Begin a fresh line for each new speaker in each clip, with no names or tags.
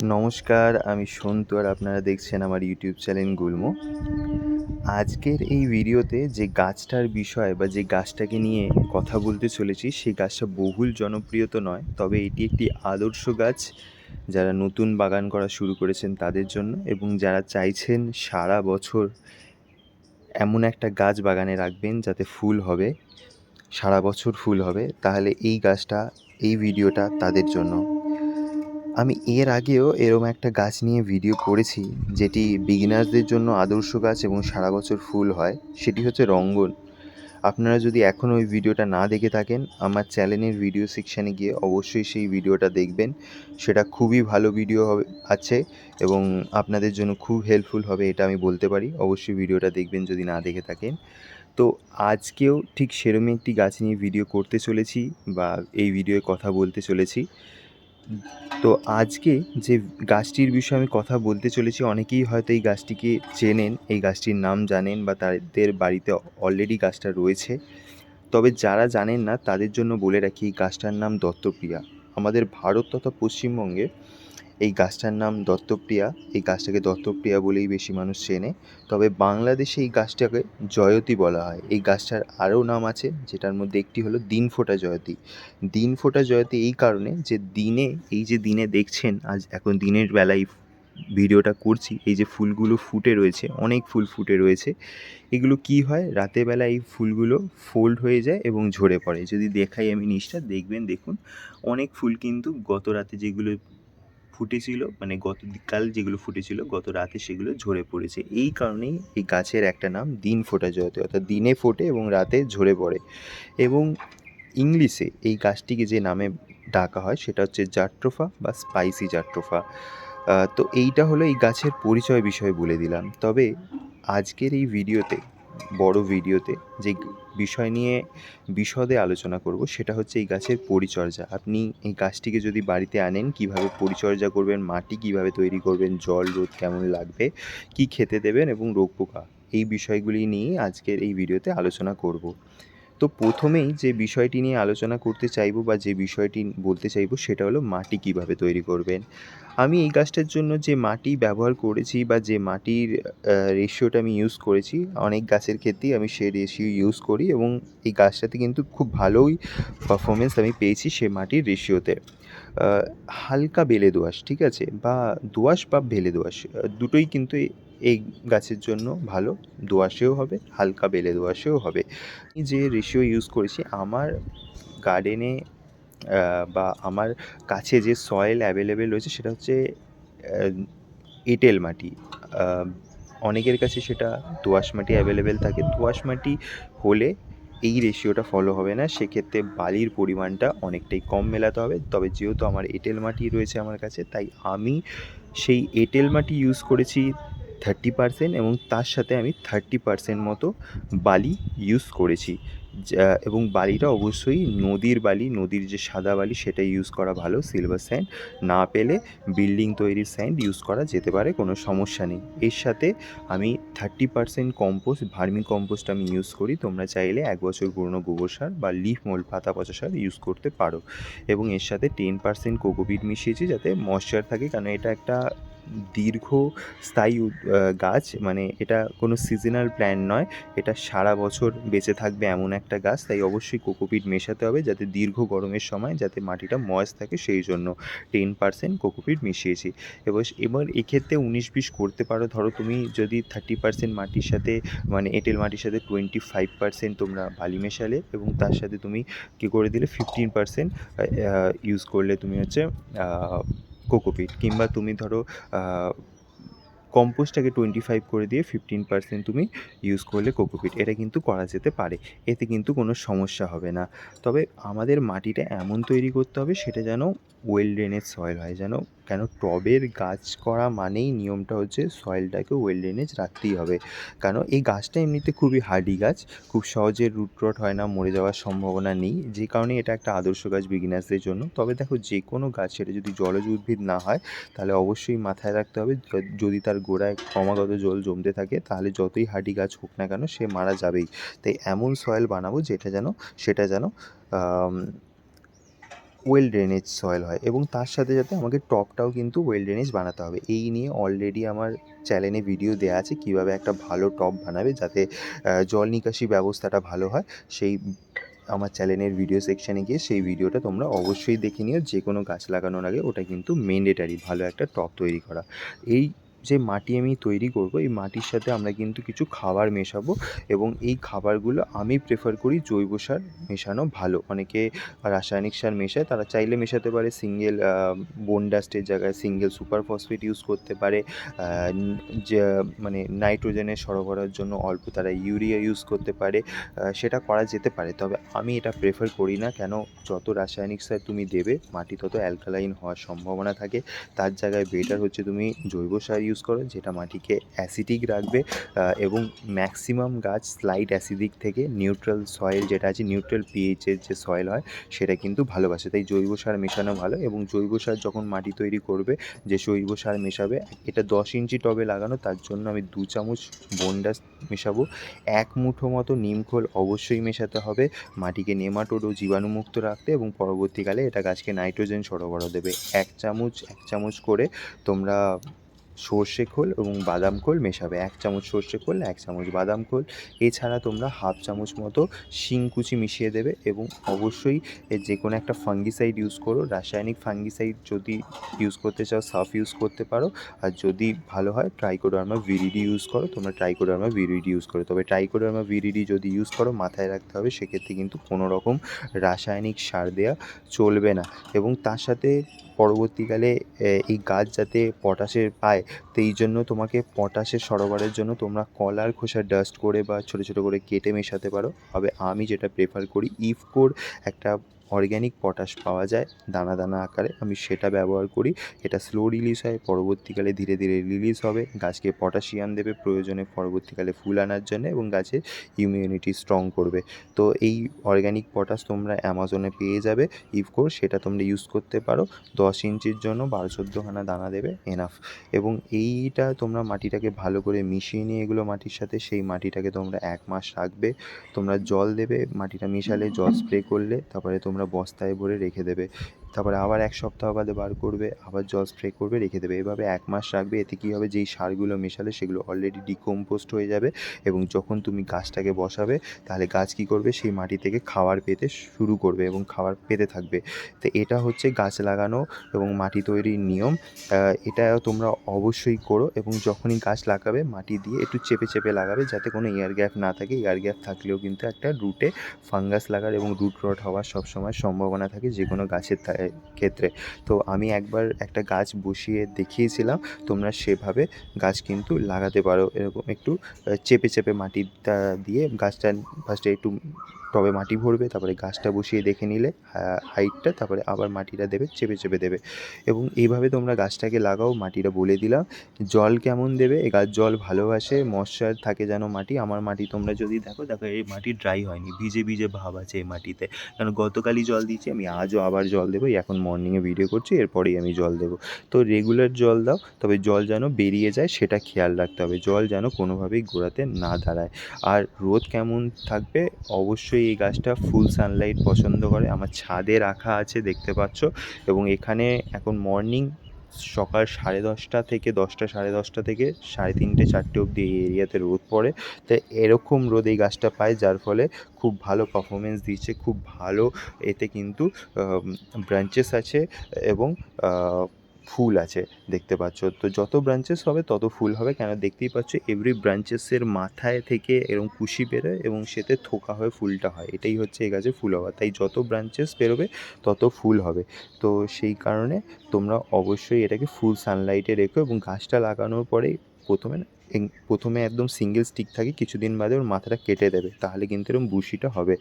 নমস্কার, আমি সন্তু আর আপনারা দেখছেন আমার ইউটিউব চ্যানেল গুল্ম। আজকের এই ভিডিওতে যে গাছটার বিষয় বা যে গাছটাকে নিয়ে কথা বলতে চলেছি, সেই গাছটা বহুল জনপ্রিয় তো নয়, তবে এটি একটি আদর্শ গাছ। যারা নতুন বাগান করা শুরু করেছেন তাদের জন্য এবং যারা চাইছেন সারা বছর এমন একটা গাছ বাগানে রাখবেন যাতে ফুল হবে, সারা বছর ফুল হবে, তাহলে এই গাছটা, এই ভিডিওটা তাদের জন্য আমি এর আগেও এরম একটা গাছ নিয়ে ভিডিও করেছি, যেটি বিগিনার্সদের জন্য আদর্শ গাছ এবং সারা বছর ফুল হয়, সেটি হচ্ছে রঙ্গন। আপনারা যদি এখনও ওই ভিডিওটা না দেখে থাকেন, আমার চ্যানেলের ভিডিও সেকশানে গিয়ে অবশ্যই সেই ভিডিওটা দেখবেন। সেটা খুবই ভালো ভিডিও হবে, আছে এবং আপনাদের জন্য খুব হেল্পফুল হবে, এটা আমি বলতে পারি। অবশ্যই ভিডিওটা দেখবেন যদি না দেখে থাকেন। তো আজকেও ঠিক সেরমই একটি গাছ নিয়ে ভিডিও করতে চলেছি বা এই ভিডিওয়ে কথা বলতে চলেছি। তো আজকে যে গাছটির বিষয়ে আমি কথা বলতে চলেছি, অনেকেই হয়তো এই গাছটিকে চেনেন, এই গাছটির নাম জানেন বা তাদের বাড়িতে অলরেডি গাছটা রয়েছে। তবে যারা জানেন না, তাদের জন্য বলে রাখি এই গাছটার নাম দত্তপ্রিয়া। আমাদের ভারত তথা পশ্চিমবঙ্গে এই গাছটার নাম দত্তপ্রিয়া। এই গাছটাকে দত্তপ্রিয়া বলেই বেশি মানুষ চেনে। তবে বাংলাদেশে এই গাছটাকে জয়তী বলা হয়। এই গাছটার আরও নাম আছে, যেটার মধ্যে একটি হলো দিনফোঁটা জয়তী। দিনফোঁটা জয়তী এই কারণে যে দিনে, এই যে দিনে দেখছেন, আজ এখন দিনের বেলায় ভিডিওটা করছি, এই যে ফুলগুলো ফুটে রয়েছে, অনেক ফুল ফুটে রয়েছে, এগুলো কি হয়? রাতের বেলা এই ফুলগুলো ফোল্ড হয়ে যায় এবং ঝরে পড়ে। যদি দেখাই আমি নিচটা, দেখবেন দেখুন, অনেক ফুল কিন্তু গত রাতে যেগুলো ফুটেছিল মানে গতকাল যেগুলো ফুটেছিল গত রাতে সেগুলো ঝরে পড়েছে। এই কারণেই এই গাছের একটা নাম দিন ফোটা জয়তে অর্থাৎ দিনে ফোটে এবং রাতে ঝরে পড়ে। এবং ইংলিশে এই গাছটিকে যে নামে ডাকা হয় সেটা হচ্ছে জাট্রোফা বা স্পাইসি জাট্রোফা। তো এইটা হলো এই গাছের পরিচয় বিষয়ে বলে দিলাম। তবে আজকের এই ভিডিওতে বড় ভিডিওতে যে বিষয় নিয়ে বিশদে আলোচনা করব, সেটা হচ্ছে এই গাছের পরিচর্যা। আপনি এই গাছটিকে যদি বাড়িতে আনেন, কীভাবে পরিচর্যা করবেন, মাটি কীভাবে তৈরি করবেন, জল, রোদ কেমন লাগবে, কি খেতে দেবেন এবং রোগ পোকা, এই বিষয়গুলি নিয়ে আজকের এই ভিডিওতে আলোচনা করব। তো প্রথমেই যে বিষয়টি নিয়ে আলোচনা করতে চাইব বা যে বিষয়টি বলতে চাইব, সেটা হলো মাটি কীভাবে তৈরি করবেন। আমি এই গাছটার জন্য যে মাটি ব্যবহার করেছি বা যে মাটির রেশিওটা আমি ইউজ করেছি, অনেক গাছের ক্ষেত্রেই আমি সেই রেশিও ইউজ করি এবং এই গাছটাতে কিন্তু খুব ভালোই পারফরমেন্স আমি পেয়েছি সে মাটির রেশিওতে হালকা বেলে দোয়াশ ঠিক আছে? বা দোআঁশ বা বেলে দোয়াশ দুটোই কিন্তু এই গাছের জন্য ভালো। দোআঁশেও হবে, হালকা বেলে দোয়াশেও হবে। যে রেশিও ইউজ করেছি, আমার গার্ডেনে বা আমার কাছে যে সয়েল অ্যাভেলেবেল রয়েছে সেটা হচ্ছে এঁটেল মাটি। অনেকের কাছে সেটা দোআঁশ মাটি অ্যাভেলেবেল থাকে। দোআঁশ মাটি হলে এই রেশিওটা ফলো হবে না। সেক্ষেত্রে বালির পরিমাণটা অনেকটাই কম মেলাতে হবে। তবে যেহেতু আমার এঁটেল মাটি রয়েছে আমার কাছে, তাই আমি সেই এঁটেল মাটি ইউজ করেছি থার্টি পারসেন্ট এবং তার সাথে আমি থার্টি পারসেন্ট মতো বালি ইউজ করেছি। এবং বালিটা অবশ্যই নদীর বালি, নদীর যে সাদা বালি সেটা ইউজ করা ভালো সিলভার স্যান্ড না পেলে বিল্ডিং তৈরির স্যান্ড ইউজ করা যেতে পারে, কোনো সমস্যা নেই। এর সাথে আমি thirty percent compost vermi compost আমি ইউজ করি, তোমরা চাইলে এক বছর পুরনো গোবর সার বা লিফ মোল পাতা পচা সার ইউজ করতে পারো। এবং এর সাথে টেন পারসেন্ট কোকোপিট মিশিয়েছি যাতে ময়শ্চার থাকে, কারণ এটা একটা দীর্ঘস্থায়ী গাছ মানে এটা কোনো সিজনাল প্ল্যান নয়, এটা সারা বছর বেঁচে থাকবে এমন একটা গাছ, তাই অবশ্যই কোকোপিট মেশাতে হবে যাতে দীর্ঘ গরমের সময় যাতে মাটিটা ময়েস থাকে, সেই জন্য টেন পার্সেন্ট কোকোপিট মিশিয়েছি। এবার এবার এক্ষেত্রে উনিশ বিশ করতে পারো, ধরো তুমি যদি থার্টি পার্সেন্ট মাটির সাথে মানে এঁটেল মাটির সাথে টোয়েন্টি ফাইভ পার্সেন্ট তোমরা বালি মেশালে এবং তার সাথে তুমি কী করে দিলে ফিফটিন পার্সেন্ট ইউজ করলে তুমি হচ্ছে কোকোপিট কিংবা তুমি ধরো কম্পোস্টটাকে টোয়েন্টি ফাইভ করে দিয়ে ফিফটিন পার্সেন্ট তুমি ইউজ করলে কোকোপিট। এটা কিন্তু করা যেতে পারে। এতে কিন্তু কোনো সমস্যা হবে না। তবে আমাদের মাটিটা এমন তৈরি করতে হবে, সেটা যেন ওয়েল ড্রেনের সয়েল হয়, যেন কেন? টবের গাছ করা মানেই নিয়মটা হচ্ছে সয়েলটাকে ওয়েল ড্রেনেজ রাখতেই হবে। কারণ এই গাছটা এমনিতে খুবই হার্ডি গাছ, খুব সহজে রুট রট হয় না, মরে যাওয়ার সম্ভাবনা নেই। যে কারণে এটা একটা আদর্শ গাছ বিগিনার্সদের জন্য। তবে দেখো যে কোনো গাছ সেটা যদি জলজ উদ্ভিদ না হয়, তাহলে অবশ্যই মাথায় রাখতে হবে যদি তার গোড়ায় ক্রমাগত জল জমতে থাকে, তাহলে যতই হার্ডি গাছ হোক না কেন সে মারা যাবেই। তাই এমন সয়েল বানাবো যেটা যেন, সেটা যেন ওয়েল ড্রেনেজ সয়েল হয় এবং তার সাথে সাথে আমাকে টপটাও কিন্তু ওয়েল ড্রেনেজ বানাতে হবে। এই নিয়ে অলরেডি আমার চ্যানেলে ভিডিও দেওয়া আছে কীভাবে একটা ভালো টব বানাবে যাতে জল নিকাশি ব্যবস্থাটা ভালো হয়। সেই আমার চ্যানেলের ভিডিও সেকশানে গিয়ে সেই ভিডিওটা তোমরা অবশ্যই দেখে নিও। যে কোনো গাছ লাগানোর আগে ওটা কিন্তু ম্যান্ডেটারি ভালো একটা টব তৈরি করা। এই যে মাটি আমি তৈরি করব, এই মাটির সাথে আমরা কিন্তু কিছু খাবার মেশাবো এবং এই খাবারগুলো আমি প্রেফার করি জৈব সার মেশানো ভালো। অনেকে রাসায়নিক সার মেশায়, তারা চাইলে মেশাতে পারে সিঙ্গেল বোন ডাস্টের জায়গায় সিঙ্গেল সুপার ফসফেট ইউজ করতে পারে যে মানে নাইট্রোজেনের সরবরাহের জন্য অল্প তারা ইউরিয়া ইউজ করতে পারে সেটা করা যেতে পারে। তবে আমি এটা প্রেফার করি না, কেন যত রাসায়নিক সার তুমি দেবে, মাটি তত অ্যালকালাইন হওয়ার সম্ভাবনা থাকে। তার জায়গায় বেটার হচ্ছে তুমি জৈব সার ইউজ করো যেটা মাটিকে অ্যাসিডিক রাখবে এবং ম্যাক্সিমাম গাছ স্লাইড অ্যাসিডিক থেকে নিউট্রাল সয়েল যেটা আছে নিউট্রাল পিএইচের যে সয়েল হয়, সেটা কিন্তু ভালোবাসে। তাই জৈব সার মেশানো ভালো এবং জৈব সার যখন মাটি তৈরি করবে, যে জৈব সার মেশাবে, এটা দশ ইঞ্চি টবে লাগানো, তার জন্য আমি দু চামচ বনডাস মেশাবো। এক মুঠো মতো নিমখোল অবশ্যই মেশাতে হবে, মাটিকে নেমাটোড জীবাণুমুক্ত রাখতে এবং পরবর্তীকালে এটা গাছকে নাইট্রোজেন সরবরাহ দেবে। এক চামচ এক চামচ করে তোমরা সর্ষে খোল এবং বাদাম খোল মেশাবে। এক চামচ সর্ষে খোল, এক চামচ বাদাম খোল। এছাড়া তোমরা হাফ চামচ মতো শিংকুচি মিশিয়ে দেবে এবং অবশ্যই যে কোনো একটা ফাঙ্গিসাইড ইউজ করো। রাসায়নিক ফাঙ্গিসাইড যদি ইউজ করতে চাও সাফ ইউজ করতে পারো। আর যদি ভালো হয় ট্রাইকোডার্মা ভিরিডি ইউজ করো। তোমরা ট্রাইকোডার্মা ভিরিডি ইউজ করো। তবে ট্রাইকোডার্মা ভিরিডি যদি ইউজ করো, মাথায় রাখতে হবে, সেক্ষেত্রে কিন্তু কোনো রকম রাসায়নিক সার দেওয়া চলবে না। এবং তার সাথে পরবর্তীকালে এই গাছ যাতে পটাশের পায় তো এই জন্য তোমাকে পটাশের সরবরাহের জন্য তোমরা কলার খোসা ডাস্ট করে বা ছোটো ছোটো করে কেটে মেশাতে পারো। তবে আমি যেটা প্রেফার করি ইফকোর একটা অর্গ্যানিক পটাশ পাওয়া যায় দানা দানা আকারে। আমি সেটা ব্যবহার করি। এটা স্লো রিলিজ হয়, পরবর্তীকালে ধীরে ধীরে রিলিজ হবে। গাছকে পটাশিয়াম দেবে প্রয়োজনে পরবর্তীকালে ফুল আনার জন্য এবং গাছের ইমিউনিটি স্ট্রং করবে। তো এই অর্গ্যানিক পটাশ তোমরা অ্যামাজনে পেয়ে যাবে। ইফকোর সেটা তোমরা ইউজ করতে পারো। দশ ইঞ্চির জন্য বারো চোদ্দোখানা দানা দেবে এনাফ এবং এইটা তোমরা মাটিটাকে ভালো করে মিশিয়ে নিয়ে এগুলো মাটির সাথে, সেই মাটিটাকে তোমরা এক মাস রাখবে। তোমরা জল দেবে, মাটিটা মিশালে জল স্প্রে করলে, তারপরে তোমরা বস্তায় ভরে রেখে দেবে। তারপরে আবার এক সপ্তাহ বাদে বার করবে, আবার জল স্প্রে করবে, রেখে দেবে। এভাবে এক মাস রাখবে, এতে কী হবে? যেই সারগুলো মেশালে সেগুলো অলরেডি ডিকম্পোস্ট হয়ে যাবে এবং যখন তুমি গাছটাকে বসাবে, তাহলে গাছ কী করবে? সেই মাটি থেকে খাবার পেতে শুরু করবে এবং খাবার পেতে থাকবে। তো এটা হচ্ছে গাছ লাগানো এবং মাটি তৈরির নিয়ম। এটা তোমরা অবশ্যই করো এবং যখনই গাছ লাগাবে, মাটি দিয়ে একটু চেপে চেপে লাগাবে যাতে কোনো এয়ার গ্যাপ না থাকে। এয়ার গ্যাপ থাকলেও কিন্তু একটা রুটে ফাঙ্গাস লাগার এবং রুট রট হওয়ার সবসময় সম্ভাবনা থাকে যে কোনো গাছের ক্ষেত্রে। তো আমি একবার একটা গাছ বসিয়ে দেখিয়েছিলাম, তোমরা সেভাবে গাছ কিন্তু লাগাতে পারো। এরকম একটু চেপে চেপে মাটিটা দিয়ে গাছটা ফার্স্টে একটু টবে মাটি ভরবে, তারপরে গাছটা বসিয়ে দেখে নিলে হাইটটা, তারপরে আবার মাটিটা দেবে, চেপে চেপে দেবে। এবং এইভাবে তোমরা গাছটাকে লাগাও, মাটিটা বলে দিলাম। জল কেমন দেবে? এ গাছ জল ভালোবাসে, মশার থাকে যেন মাটি, আমার মাটি তোমরা যদি দেখো দেখো এই মাটি ড্রাই হয়নি, ভিজে ভিজে ভাব আছে এই মাটিতে। কারণ গতকালই জল দিয়েছি, আমি আজও আবার জল দেবো এখন মর্নিংয়ে ভিডিও করছি, এরপরেই আমি জল দেবো। তো রেগুলার জল দাও, তবে জল যেন বেরিয়ে যায়, সেটা খেয়াল রাখতে হবে। জল যেন কোনোভাবেই গোড়াতে না দাঁড়ায়। আর রোদ কেমন থাকবে? অবশ্যই এই গাছটা ফুল সানলাইট পছন্দ করে। আমার ছাদে রাখা আছে, দেখতে পাচ্ছ। এবং এখানে এখন মর্নিং সকাল সাড়ে দশটা থেকে দশটা সাড়ে দশটা থেকে সাড়ে তিনটে, চারটে অবধি এই এরিয়াতে রোদ পড়ে। তো এরকম রোদ এই গাছটা পায়, যার ফলে খুব ভালো পারফরমেন্স দিচ্ছে, খুব ভালো এতে কিন্তু ব্রাঞ্চেস আছে এবং ফুল আছে, দেখতে পাচ্ছ। তো যত ব্রাঞ্চেস হবে, তত ফুল হবে। কেন? দেখতেই পাচ্ছ এভরি ব্রাঞ্চেসের মাথায় থেকে এরকম কুশি বেরোয় এবং সেতে থোকা হয়ে ফুলটা হয়। এটাই হচ্ছে এ গাছে ফুল হওয়া। তাই যত ব্রাঞ্চেস বেরোবে, তত ফুল হবে। তো সেই কারণে তোমরা অবশ্যই এটাকে ফুল সানলাইটে রেখো এবং গাছটা লাগানোর পরে প্রথমে প্রথমে একদম সিঙ্গেল স্টিক থাকে, কিছুদিন বাদে ওর মাথাটা কেটে দেবে। তাহলে কিন্তু এরকম বুশিটা হবে।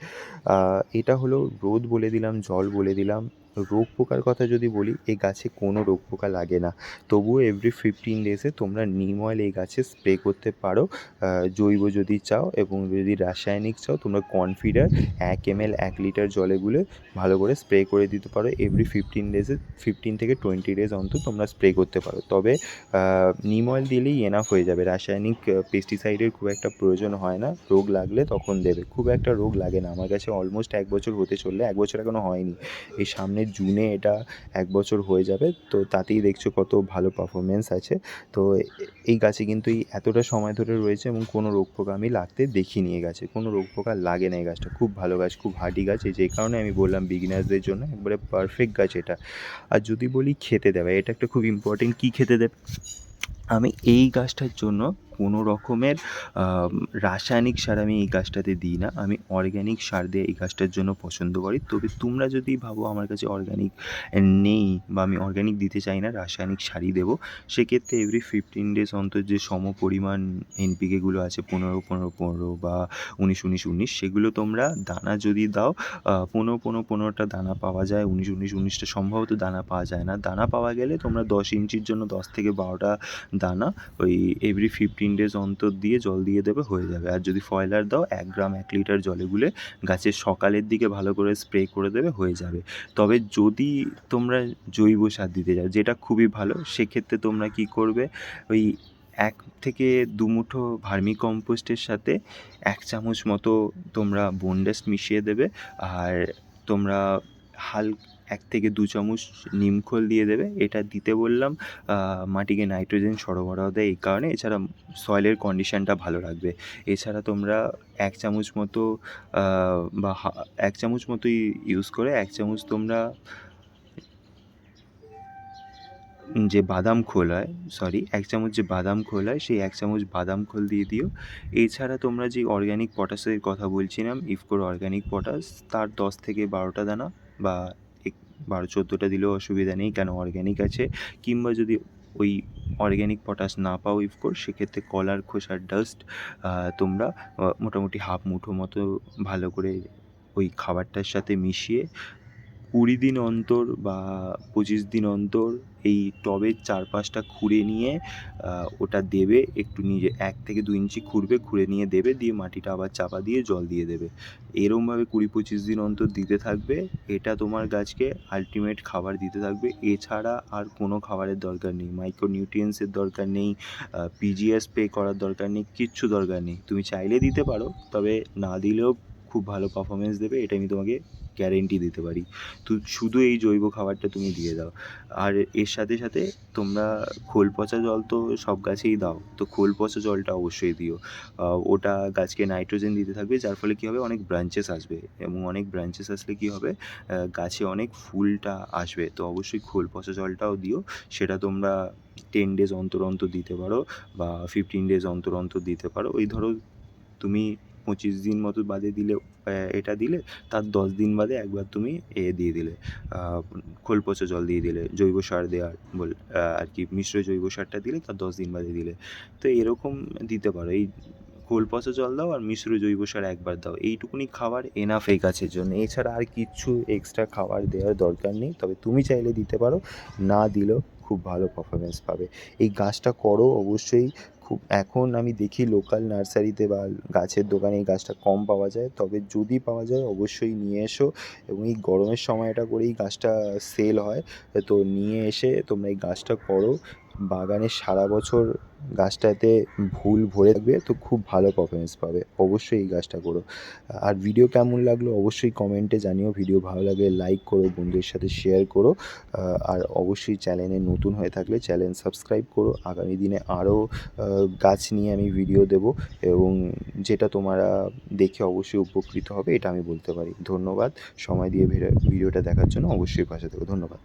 এটা হলো রোদ বলে দিলাম, জল বলে দিলাম। রোগ পোকার কথা যদি বলি এই গাছে কোনো রোগ পোকা লাগে না। তবুও এভরি ফিফটিন ডেজে তোমরা নিম অয়েল এই গাছে স্প্রে করতে পারো। জৈব যদি চাও এবং যদি রাসায়নিক চাও, তোমরা কনফিডার এক এম এল এক লিটার জলে গুলে ভালো করে স্প্রে করে দিতে পারো। এভরি ফিফটিন ডেজে ফিফটিন থেকে টোয়েন্টি ডেজ অন্তর তোমরা স্প্রে করতে পারো। তবে নিম অয়েল দিলেই এনাফ হয়ে যাবে। রাসায়নিক পেস্টিসাইডের খুব একটা প্রয়োজন হয় না। রোগ লাগলে তখন দেবে। খুব একটা রোগ লাগে না। আমার কাছে অলমোস্ট এক বছর হতে চললে, এক বছর এখনও হয়নি। এই সামনে জুনে এটা এক বছর হয়ে যাবে। তো তাতেই দেখছ কত ভালো পারফরমেন্স আছে। তো এই গাছে কিন্তু এই এতটা সময় ধরে রয়েছে এবং কোনো রোগ পোকা আমি লাগতে দেখিনি এই গাছে। কোনো রোগ পোকা লাগে না এই গাছটা। খুব ভালো গাছ, খুব হার্ডি গাছ। এই যে কারণে আমি বললাম বিগিনার্সদের জন্য একবারে পারফেক্ট গাছ এটা। আর যদি বলি খেতে দেবে, এটা একটা খুব ইম্পর্টেন্ট কী খেতে দেবে? আমি এই গাছটার জন্য কোনো রকমের রাসায়নিক সার আমি এই গাছটাতে দিই না। আমি অর্গ্যানিক সার দিয়ে এই গাছটার জন্য পছন্দ করি। তবে তোমরা যদি ভাবো আমার কাছে অর্গ্যানিক নেই বা আমি অর্গ্যানিক দিতে চাই না, রাসায়নিক সারই দেবো, সেক্ষেত্রে এভরি ফিফটিন ডেজ অন্তর যে সম পরিমাণ এনপিকেগুলো আছে, পনেরো পনেরো পনেরো বা উনিশ উনিশ উনিশ, সেগুলো তোমরা দানা যদি দাও পনেরো পনেরো, পনেরোটা দানা পাওয়া যায়, উনিশ উনিশ, উনিশটা সম্ভবত দানা পাওয়া যায় না। দানা পাওয়া গেলে তোমরা দশ ইঞ্চির জন্য দশ থেকে বারোটা দানা ওই এভরি ফিফটিন ডেজ অন্তর দিয়ে জল দিয়ে দেবে, হয়ে যাবে। আর যদি ফয়লার দাও, এক গ্রাম, এক লিটার জলে গুলে গাছের সকালের দিকে ভালো করে স্প্রে করে দেবে, হয়ে যাবে। তবে যদি তোমরা জৈব সার দিতে চাও যেটা খুবই ভালো, সেক্ষেত্রে তোমরা কি করবে, ওই এক থেকে দু মুঠো ভার্মি কম্পোস্টের সাথে এক চামচ মতো তোমরা বোনডাস্ট মিশিয়ে দেবে। আর তোমরা হাল এক থেকে দু চামচ নিমখোল দিয়ে দেবে। এটা দিতে বললাম মাটিকে নাইট্রোজেন সরবরাহ দেয় এই কারণে। এছাড়া সয়েলের কন্ডিশনটা ভালো রাখবে। এছাড়া তোমরা এক চামচ মতো বা এক চামচ মতোই ইউজ করে, এক চামচ তোমরা যে বাদাম খোল হয় সরি এক চামচ যে বাদাম খোল হয়, সেই এক চামচ বাদাম খোল দিয়ে দিও। এছাড়া তোমরা যে অর্গ্যানিক পটাশের কথা বলছিলাম ইফকোর অর্গ্যানিক পটাশ তার দশ থেকে বারোটা দানা বা বারো চোদ্দোটা দিলেও অসুবিধা নেই, কেন অর্গ্যানিক আছে? কিংবা যদি ওই অর্গ্যানিক পটাশ না পাও ইফকোর সেক্ষেত্রে কলার খোসার ডাস্ট তোমরা মোটামুটি হাফ মুঠো মতো ভালো করে ওই খাবারটার সাথে মিশিয়ে কুড়ি দিন অন্তর বা পঁচিশ দিন অন্তর এই টবের চারপাশটা খুঁড়ে নিয়ে ওটা দেবে, একটু নিজে এক থেকে দু ইঞ্চি খুঁড়বে, খুঁড়ে নিয়ে দেবে, দিয়ে মাটিটা আবার চাপা দিয়ে জল দিয়ে দেবে। এরমভাবে কুড়ি পঁচিশ দিন অন্তর দিতে থাকবে, এটা তোমার গাছকে আলটিমেট খাবার দিতে থাকবে। এছাড়া আর কোনো খাবারের দরকার নেই মাইক্রো নিউট্রিয়েন্টসের দরকার নেই পিজিএস পে করার দরকার নেই, কিচ্ছু দরকার নেই। তুমি চাইলে দিতে পারো, তবে না দিলেও খুব ভালো পারফরমেন্স দেবে এটা আমি তোমাকে গ্যারেন্টি দিতে পারি। তো শুধু এই জৈব খাবারটা তুমি দিয়ে দাও। আর এর সাথে সাথে তোমরা খোল পচা জল তো সব গাছেই দাও। তো খোল পচা জলটা অবশ্যই দিও। ওটা গাছকে নাইট্রোজেন দিতে থাকবে যার ফলে কী হবে? অনেক ব্রাঞ্চেস আসবে। এবং অনেক ব্রাঞ্চেস আসলে কী হবে? গাছে অনেক ফুলটা আসবে। তো অবশ্যই খোল পচা জলটাও দিও। সেটা তোমরা টেন ডেজ অন্তর অন্তর দিতে পারো বা ফিফটিন ডেজ অন্তর অন্তর দিতে পারো। ওই ধরো তুমি পঁচিশ দিন মতো বাদে দিলে আহ, এটা দিলে তার দশ দিন বাদে একবার তুমি এ দিয়ে দিলে খোল পচা জল দিয়ে দিলে, জৈব সার দেওয়ার বল আর কি মিশ্র জৈব সারটা দিলে তার দশ দিন বাদে দিলে। তো এরকম দিতে পারো। এই খোল পচা জল দাও আর মিশ্র জৈব সার একবার দাও। এইটুকুনি খাবার এনাফ এই গাছের জন্য। এছাড়া আর কিচ্ছু এক্সট্রা খাবার দেওয়ার দরকার নেই। তবে তুমি চাইলে দিতে পারো, না দিলেও খুব ভালো পারফরমেন্স পাবে। এই গাছটা করো অবশ্যই। খুব, এখন আমি দেখি লোকাল নার্সারিতে বা গাছের দোকানে এই গাছটা কম পাওয়া যায়। তবে যদি পাওয়া যায়, অবশ্যই নিয়ে এসো এবং এই গরমের সময়টা করেই গাছটা সেল হয়। তো নিয়ে এসে তোমরা এই গাছটা করো। বাগানে সারা বছর গাছটাতে ফুল ভরে থাকবে, তো খুব ভালো পারফরমেন্স পাবে। অবশ্যই এই গাছটা করো। আর ভিডিও কেমন লাগল অবশ্যই কমেন্টে জানিও। ভিডিও ভালো লাগলে লাইক করো, বন্ধুদের সাথে শেয়ার করো। আর অবশ্যই চ্যানেলে নতুন হয়ে থাকলে চ্যানেল সাবস্ক্রাইব করো। আগামী দিনে আরও গাছ নিয়ে আমি ভিডিও দেব এবং যেটা তোমরা দেখে অবশ্যই উপকৃত হবে, এটা আমি বলতে পারি। ধন্যবাদ। সময় দিয়ে ভিডিওটা দেখার জন্য অবশ্যই পাশে থেকো। ধন্যবাদ।